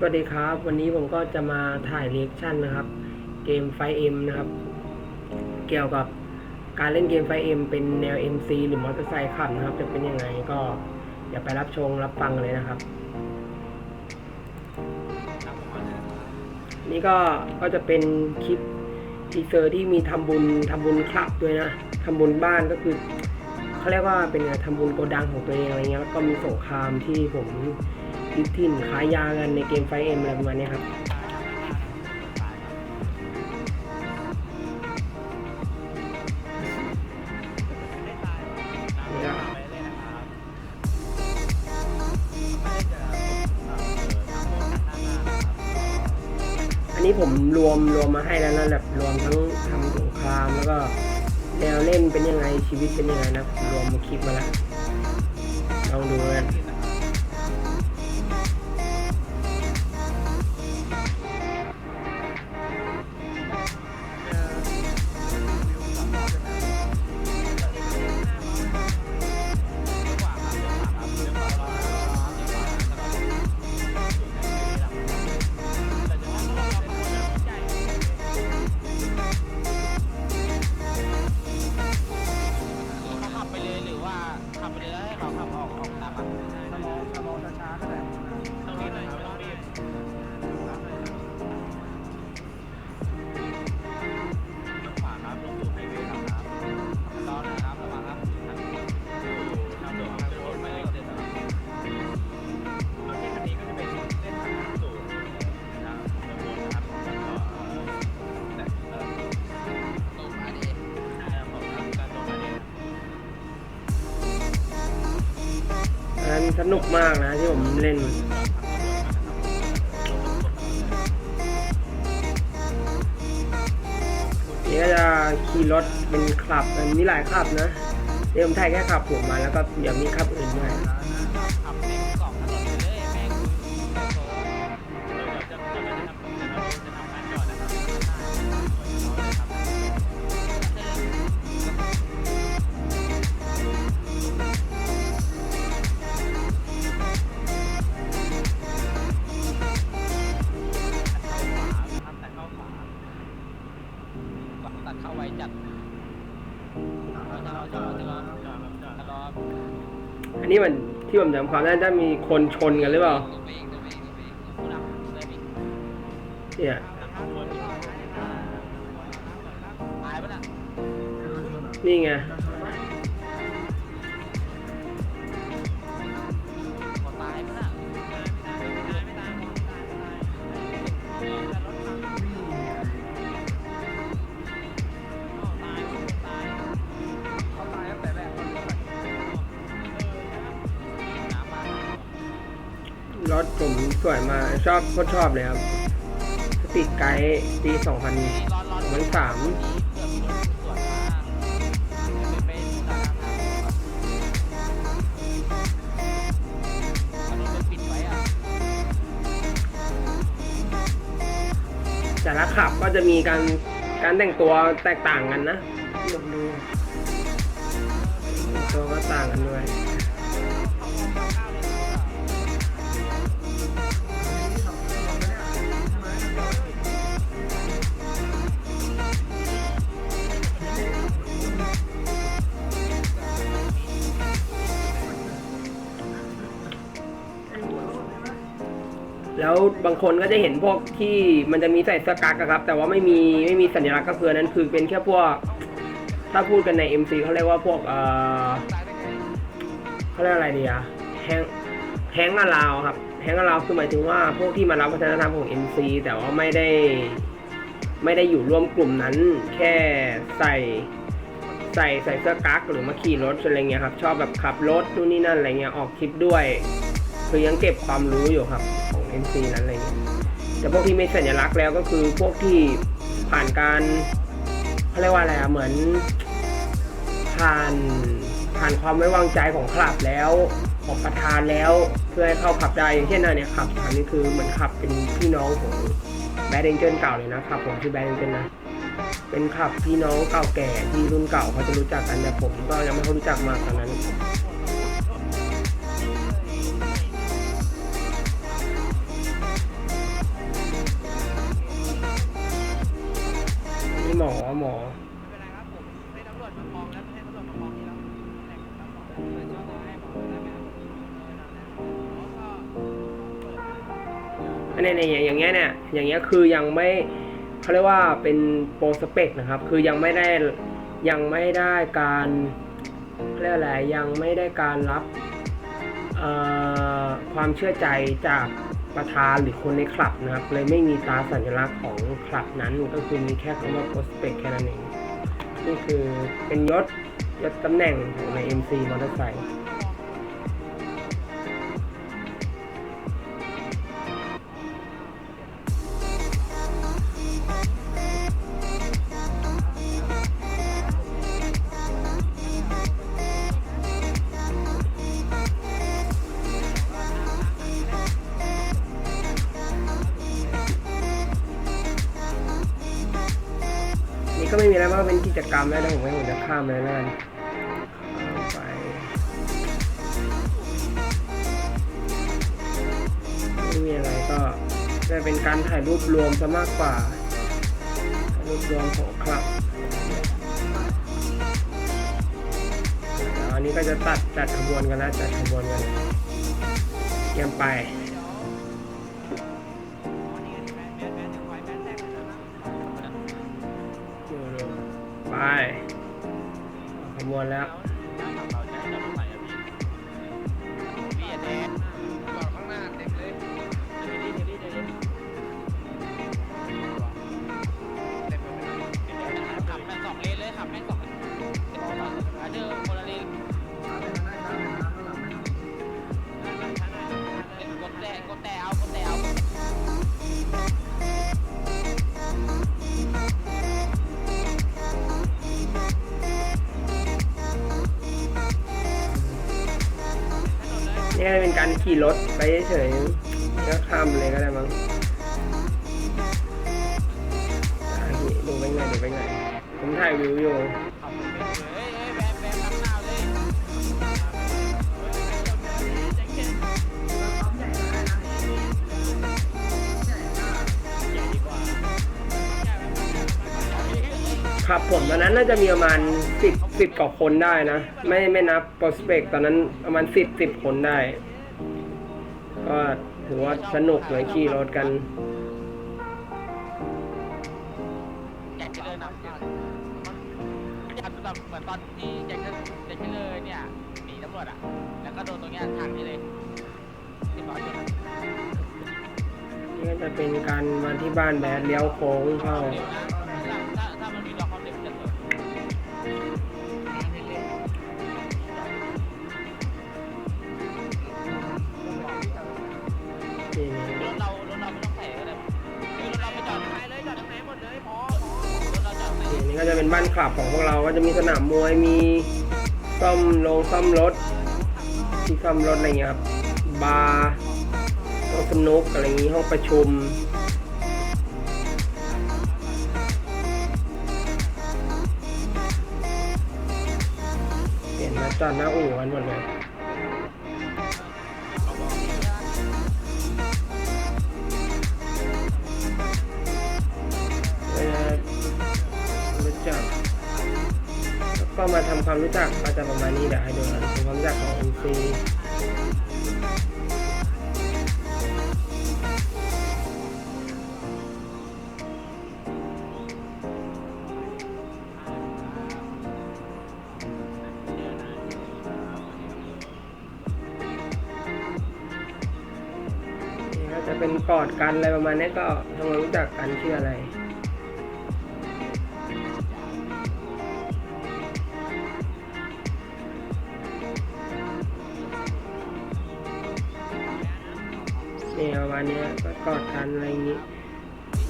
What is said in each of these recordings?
สวัสดีครับ วันนี้ผมก็จะมาถ่ายเรียกชั่นนะครับ เกมไฟเอ็มนะครับ เกี่ยวกับการเล่นเกมไฟเอ็มเป็นแนว MC หรือมอเตอร์ไซค์ขับนะครับ จะเป็นยังไงก็อย่าไปรับชมรับฟังเลยนะครับ นี่ก็ก็จะเป็นคลิปทีเซอร์ที่มีทำบุญทำบุญคลับด้วยนะทำบุญบ้านก็คือเขาเรียกว่าเป็นไงทำบุญโกดังของตัวเองอะไรเงี้ยแล้วก็มีสงครามที่ผม ยึดถิ่นขายยากันในเกมไฟเอ็มอะไรประมาณนี้ครับอันนี้ผมรวมรวมมาให้แล้วนะแบบรวมทั้งทำสงครามแล้วก็แนวเล่นเป็นยังไงชีวิตเป็นยังไงนะรวมมาคลิปมาแล้วลองดูกัน สนุกมากนะที่ผมเล่นนี่ก็จะขี่รถเป็นคลับมันมีหลายคลับนะเดี๋ยวผมถ่ายแค่ขับผมมาแล้วก็เดี๋ยวมีคลับอื่นด้วย ที่ผมจำความน่าจะมีคนชนกันหรือเปล่าเนี่ยนี่ไง ถผมสวยมาชอบโคตรชอบเลยครับสติกไกด์ปี2000ร้อนร้อนมันสามอบมีรถสวนมาเป็นตารางน้ำถนนมันปิดไว้อะแต่ละขับก็จะมีการการแต่งตัวแตกต่างกันนะลองดูตัวก็ต่างกันด้วย แล้วบางคนก็จะเห็นพวกที่มันจะมีใส่เสื้อกั๊กอะครับ แต่ว่าไม่มีไม่มีสัญลักษณ์ก็คือนนั้นคือเป็นแค่พวก ถ้าพูดกันใน MC เขาเรียกว่าพวกเออเขาเรียกอะไรดีอะแฮงแฮงอาลาวครับแฮงอาลาวคือหมายถึงว่าพวกที่มารับวัฒนธรรมของ MC แต่ว่าไม่ได้ไม่ได้อยู่ร่วมกลุ่มนั้น แค่ใส่ใส่ใส่เสื้อกั๊กหรือมาขี่รถอะไรเงี้ยครับ ชอบแบบขับรถนู่นนี่นั่นอะไรเงี้ยออกคลิปด้วย คือยังเก็บความรู้อยู่ครับ ของ MC นั้นอะไรเงี้ยแต่พวกที่ไม่สัญลักษณ์แล้วก็คือพวกที่ผ่านการเขาเรียกว่าอะไรอะเหมือน ผ่านผ่านความไว้วางใจของคลับแล้วของประธานแล้วเพื่อให้เข้าขับได้อย่างเช่นอันเนี่ยขับอันนี้คือเหมือนขับเป็นพี่น้องของแบดเดนเจนเก่าเลยนะครับผมชื่อแบดเดนเจนนะเป็นขับพี่น้องเก่าแก่ที่รุ่นเก่าเขาจะรู้จักกันแต่ผมก็ยังไม่ค่อยรู้จักมากตอนนั้น บเออนั่นแหละหมอก็เปิดอันนี้เนี่ยอย่างเงี้ยเนี่ยอย่างเงี้ยคือยังไม่เขาเรียกว่าเป็นโปรสเปกนะครับ คือยังไม่ได้ยังไม่ได้การเรียกอะไรยังไม่ได้การรับความเชื่อใจจาก ประธานหรือคนในคลับนะครับ เลยไม่มีตราสัญลักษณ์ของคลับนั้นก็คือมีแค่คำว่า prospect แค่นั้นเอง นี่คือเป็นยศยศตำแหน่งของใน MC มอเตอร์ไซค์ ไม่มีอะไรมากเป็นกิจกรรมแล้วนะผมให้ผมจะข้ามเลยแล้วกันไปไม่มีอะไรก็จะเป็นการถ่ายรูปรวมซะมากกว่าถ่ายรูปรวมของคลับอันนี้ก็จะตัดจัดขบวนกันแล้วจัดขบวนกันเตรียมไป ขบวนแล้ว นี่ก็เป็นการขี่รถไปเฉยๆก็ข้ามเลยก็ได้มั้งดูไปไงดูไปไงผมถ่ายวิวอยู่ ครับผมตอนนั้นน่าจะมีประมาณสิบสิบกว่าคนได้นะ ไม่ไม่นับโปรสเปกตอนนั้นประมาณสิบสิบคนได้ ก็ถือว่าสนุกเลยขี่รถกันแจ็คเจริญนะอยากแบบเหมือนตอนที่แจ็คเจริญแจ็คเจริญเนี่ยหนีตำรวจอะ แล้วก็โดนตรงเนี้ยทางนี้เลยสิบร้อยจุดนี่ก็จะเป็นการมาที่บ้านแบดเลี้ยวโค้งเข้าเร็วนะ ก็จะเป็นบ้านคลับของพวกเรา ก็จะมีสนามมวย มีซ่อมโรงซ่อมรถที่ซ่อมรถอะไรเงี้ยครับ บาร์โต๊ะสนุกอะไรอย่างงี้ ห้องประชุมเห็นนะจอดหน้าอู่กันหมดเลย จักแล้วก็มาทำความรู้จักก็จะประมาณนี้เดี๋ยวให้ดูนะความรู้จักของ MC จะเป็นกอดกันอะไรประมาณนี้ก็ทำความรู้จักกันชื่ออะไร นี่ประมาณนี้ก็กอดกันอะไรอย่างนี้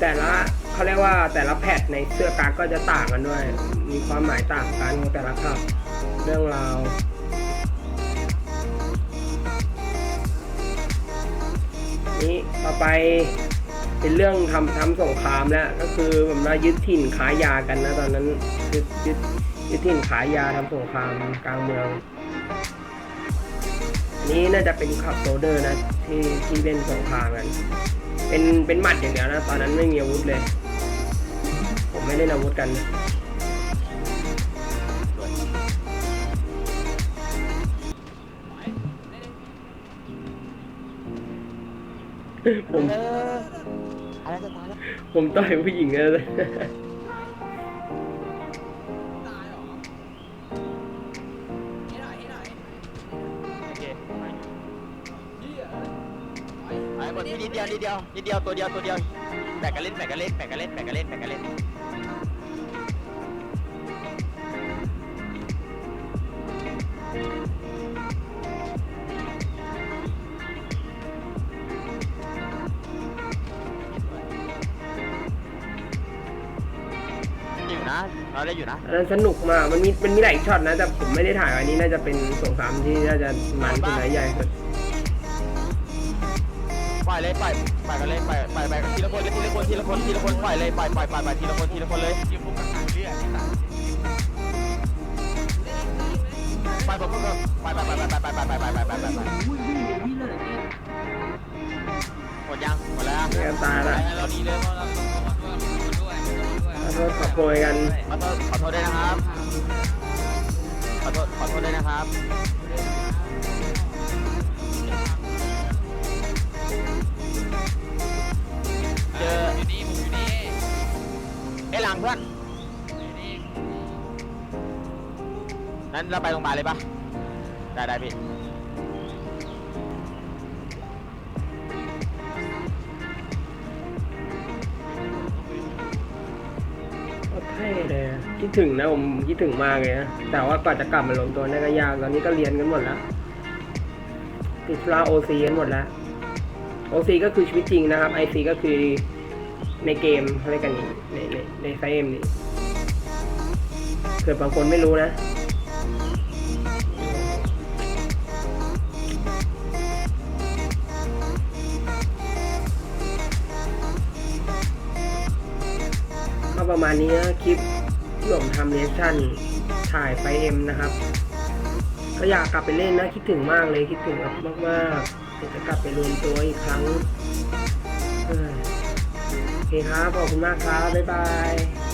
แต่ละเขาเรียกว่าแต่ละแพทในเสื้อกั๊กก็จะต่างกันด้วย มีความหมายต่างกันของแต่ละครับเรื่องราวนี้ต่อไปเป็นเรื่องทำทำสงครามแล้วก็คือแบบว่ายึดถิ่นขายยากันนะตอนนั้นยึดยึดยึดถิ่นขายยาทำสงครามกลางเมือง นี้น่าจะเป็นขับโรเดอร์นะ ที่ที่เล่นสงครามกันเป็นเป็นหมัดอย่างเดียวนะ ตอนนั้นไม่มีอาวุธเลย ผมไม่เล่นอาวุธกันผมผมต่อยผู้หญิงเลย นิดเดียวนิดเดียวนิดเดียวตัวเดียวตัวเดียวแบ่งกันเล่นแบ่งกันเล่นแบ่งกันเล่นแบ่งกันเล่นแบ่งกันเล่นอยู่นะเราได้อยู่นะอันนั้นสนุกมาก มันมีมันมีหลายช็อตนะ แต่ผมไม่ได้ถ่ายอันนี้น่าจะเป็นสงครามที่น่าจะมันสุดและใหญ่สุด อยเลยปล่อยปล่อยกันเลยปล่อยปล่อยไปกันทีละคนเลยทีละคนทีละคนทีละคนปล่อยเลยปล่อยปล่อยปล่อยปล่อยทีละคนทีละคนเลยยิงพวกกระถางเลือดที่ตัดปล่อยผมก็ปล่อยปล่อยปล่อยปล่อยปล่อยปล่อยปล่อยปล่อยปล่อยปล่อยปล่อยหมดยังหมดแล้วไม่กันตายละเราดีเลยเราขอโทษขอโพยกันขอโทษขอโทษด้วยนะครับขอโทษขอโทษด้วยนะครับ เราไปโรงพยาบาลเลยปะได้ได้พี่ เท่เลยอะคิดถึงนะผมคิดถึงมากเลยนะแต่ว่ากว่าจะกลับมาลงตัวนี่ก็ยากตอนนี้ก็เรียนกันหมดแล้วติดธุระโอซีกันหมดแล้วโอซีก็คือชีวิตจริงนะครับไอซีก็คือในเกมอะไรยกันนี่ในในในไซเอ็มนี่เผื่อบางคนไม่รู้นะ ประมาณนี้นะคลิปที่ผมทำเรียชั่นถ่ายไฟเอ็มนะครับ ก็อยากกลับไปเล่นนะคิดถึงมากเลยคิดถึงมากๆอยากจะกลับไปรวมตัวอีกครั้งเออโอเคครับขอบคุณมากครับบ๊ายบาย